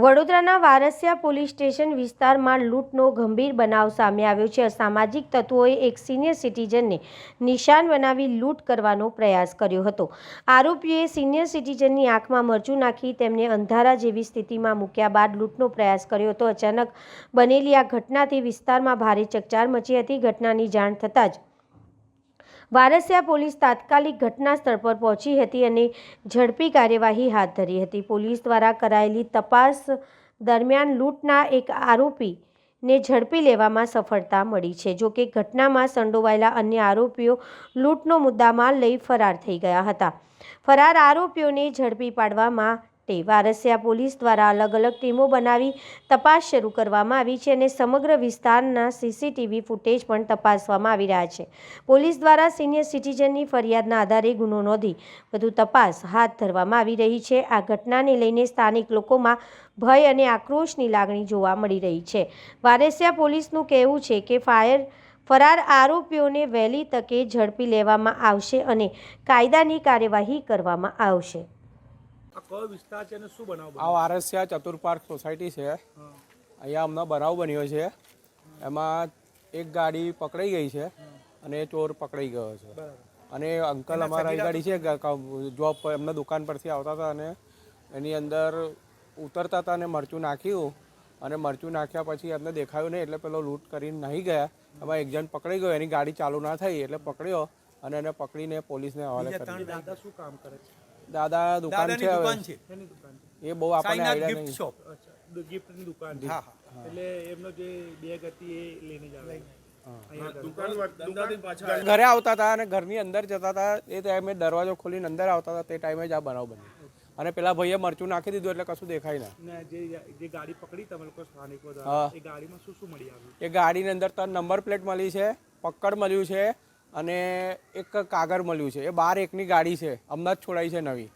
વડોદરાના Varasiya police station વિસ્તારમાં લૂંટનો ગંભીર બનાવ સામે આવ્યો છે. અસામાજિક તત્વોએ એક સિનિયર સિટીઝનને નિશાન બનાવી લૂંટ કરવાનો પ્રયાસ કર્યો હતો. આરોપીએ સિનિયર સિટીઝનની આંખમાં મરચું નાખી તેમને અંધારા જેવી સ્થિતિમાં મૂક્યા બાદ લૂંટનો પ્રયાસ કર્યો હતો. અચાનક બનેલી આ ઘટનાથી વિસ્તારમાં ભારે ચકચાર મચી હતી. ઘટનાની જાણ થતાં જ વારસિયા પોલીસ તાત્કાલિક ઘટના સ્થળ પર પહોંચી હતી અને ઝડપી કાર્યવાહી હાથ ધરી હતી. પોલીસ દ્વારા કરાયેલી તપાસ દરમિયાન લૂંટના એક આરોપીને ઝડપી લેવામાં સફળતા મળી છે. જોકે ઘટનામાં સંડોવાયેલા અન્ય આરોપીઓ લૂંટનો મુદ્દામાલ લઈ ફરાર થઈ ગયા હતા. ફરાર આરોપીઓને ઝડપી પાડવા માટે વારસિયા પોલીસ દ્વારા અલગ અલગ ટીમો બનાવી તપાસ શરૂ કરવામાં આવી છે અને સમગ્ર વિસ્તારના સીસીટીવી ફૂટેજ પણ તપાસવામાં આવી રહ્યા છે. પોલીસ દ્વારા સિનિયર સિટીઝનની ફરિયાદના આધારે ગુનો નોંધી વધુ તપાસ હાથ ધરવામાં આવી રહી છે. આ ઘટનાને લઈને સ્થાનિક લોકોમાં ભય અને આક્રોશની લાગણી જોવા મળી રહી છે. વારેસિયા પોલીસનું કહેવું છે કે ફાયર, ફરાર આરોપીઓને વહેલી તકે ઝડપી લેવામાં આવશે અને કાયદાની કાર્યવાહી કરવામાં આવશે. આ કયો વિસ્તાર છે અને શું બનાવ બન્યો? આ ચતુર ચતુર્પાર્ક સોસાયટી છે. અહીંયા હમણાં બનાવ બન્યો છે. એમાં એક ગાડી પકડાઈ ગઈ છે અને ચોર પકડાઈ ગયો છે. બરાબર. અને અંકલ અમારા એ ગાડી છે જોબ પર એમના દુકાન પરથી આવતા હતા અને એની અંદર ઉતરતા હતા અને મરચું નાખ્યું. અને મરચું નાખ્યા પછી એમને દેખાયું નહીં એટલે પેલો લૂંટ કરીને નહીં ગયા. એમાં એક જણ પકડાઈ ગયો એની ગાડી ચાલુ ના થઈ એટલે પકડ્યો અને એને પકડીને પોલીસને હવાલે કરી દીધો. દાદા શું કામ કરે છે? દાદા દુકાન છે દુકાન છે. એ બહુ આપણને આઈડિયા નહીં. અચ્છા ગિફ્ટની દુકાન છે. એટલે એમનો જે બેગ હતી એ લઈને જ આવે. ઘરે આવતા હતા અને ઘરની અંદર જતા હતા. એ ટાઈમે દરવાજો ખોલીને અંદર આવતા હતા. તે ટાઈમે જ આ બનાવ બન્યો. અને પેલા ભાઈએ મરચું નાખી દીધું એટલે કશું દેખાય ના. ને જે જે ગાડી પકડી તમે લોકો સ્થાનિકો એ ગાડીમાં શું શું મળી આવ્યું? એ ગાડીની અંદર ત્રણ નંબર પ્લેટ મળી છે પકડ મળ્યું છે અને એક કાગળ મળ્યું છે. એ બાર એકની ગાડી છે. અમદાવાદ છોડાઈ છે નવી.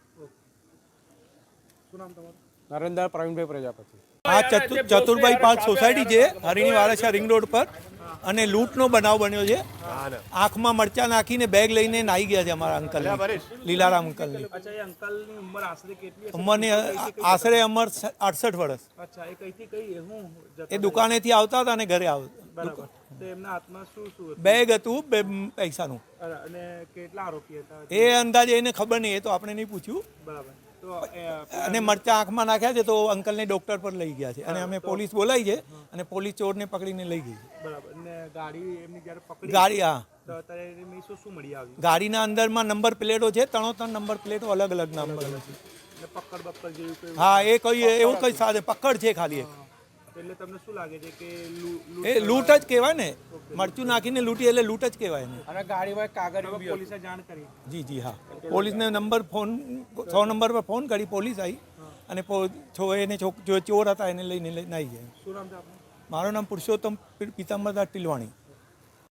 નરેન્દ્ર, પ્રવીણભાઈ પ્રજાપતિ. આ ચતુ- ચતુરભાઈ પાંચ સોસાયટી છે હરિણી છે રિંગ રોડ પર. અને લૂંટનો બનાવ બન્યો છે. આંખમાં મરચા નાખીને બેગ લઈને નાહી ગયા છે અમારા અંકલ લીલારામ અંકલની. અમને એ આશરે અમર અડસઠ વર્ષ. અચ્છા એ કઈથી કઈ હું જતા એ દુકાનેથી આવતા હતા અને ઘરે આવ બરાબર. તો એમના હાથમાં શું શું હતું? બેગ હતું બે પૈસાનું. અરે, અને કેટલા આરોપી હતા? એ અંદાજે એને ખબર નહીં એ તો આપણે નહીં પૂછ્યું. બરાબર. અને મરચા આંખમાં નાખ્યા છે તો અંકલને ડોક્ટર પર લઈ ગયા છે. અને અમે પોલીસ બોલાવી છે અને પોલીસ ચોરને પકડીને લઈ ગઈ છે. બરાબર. ગાડી એમની જ્યારે પકડી ગાડી હા. ગાડીના અંદરમાં નંબર પ્લેટો છે ત્રણો ત્રણ નંબર પ્લેટો અલગ અલગ નંબર હા એ કઈ એવું કઈ સાધે પકડ છે ખાલી એક. એટલે તમને શું લાગે છે કે એ લૂંટ જ કહેવાય ને. મરચું નાખીને લૂંટી એટલે લૂંટ જ કહેવાય ને અને ગાડીમાં કાગળ પોલીસે જાણ કરી. જી જી હા. પોલીસને નંબર ફોન સો નંબર પર ફોન કરી પોલીસ આવી અને છો એને જો ચોર હતા એને લઈને લઈને આવી ગયા. શું નામ છે મારું નામ પુરુષોત્તમ પિતાંબરદાસ ટીલવાણી.